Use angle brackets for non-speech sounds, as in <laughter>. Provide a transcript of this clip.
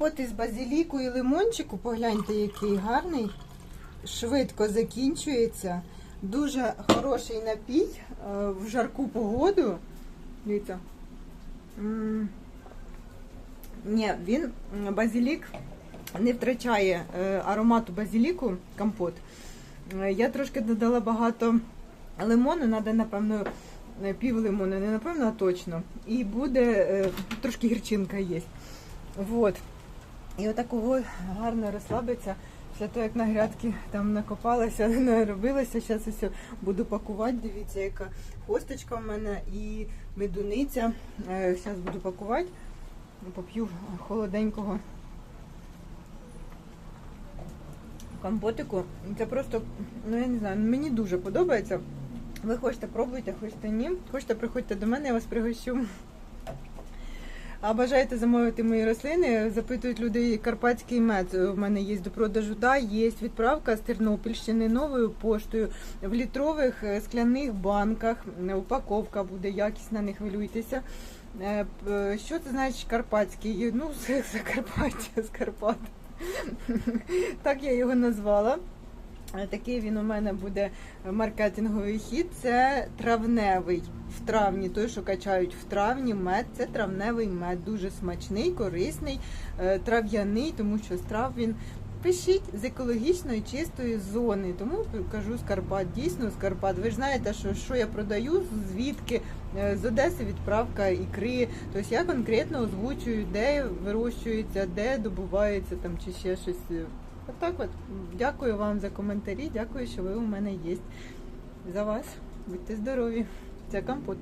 Компот із базиліку і лимончику, погляньте, який гарний. Швидко закінчується. Дуже хороший напій е, в жарку погоду. Дивіться. Ні, він базилік не втрачає е, аромату базиліку, компот. Е, Я трошки додала багато лимону, треба, напевно, пів лимону, не напевно, а точно. І буде трошки гірчинка є. Вот. І отакого гарно розслабиться. Після того, як на грядки там накопалася, <laughs> наробилася, зараз ось буду пакувати. Дивіться, яка хосточка в мене і медуниця. Зараз буду пакувати. Поп'ю холоденького компотику. Це просто, ну я не знаю, мені дуже подобається. Ви хочете пробуйте, хочете ні. Хочете, приходьте до мене, я вас пригощу. А бажаєте замовити мої рослини? Запитують люди карпатський мед. У мене є до продажу. Да, є відправка з Тернопільщини новою поштою в літрових е, скляних банках. Упаковка буде якісна, не хвилюйтеся. Е, Що це значить карпатський? Ну, <laughs> Закарпаття, з Карпат. <laughs> Так я його назвала. Е, Такий він у мене буде маркетинговий хід. Це травневий травні. Той, що качають в травні, мед це травневий мед. Дуже смачний, корисний, е, трав'яний, тому що з трав він. Пишіть з екологічної чистої зони, тому кажу з Карпат, дійсно з Карпат. Ви ж знаєте, що, що я продаю, звідки Е, з Одеси відправка ікри. Тобто я конкретно озвучую, де вирощується, де добувається там чи ще щось. Отак от. Дякую вам за коментарі, дякую, що ви у мене є. За вас. Будьте здорові. Це компот.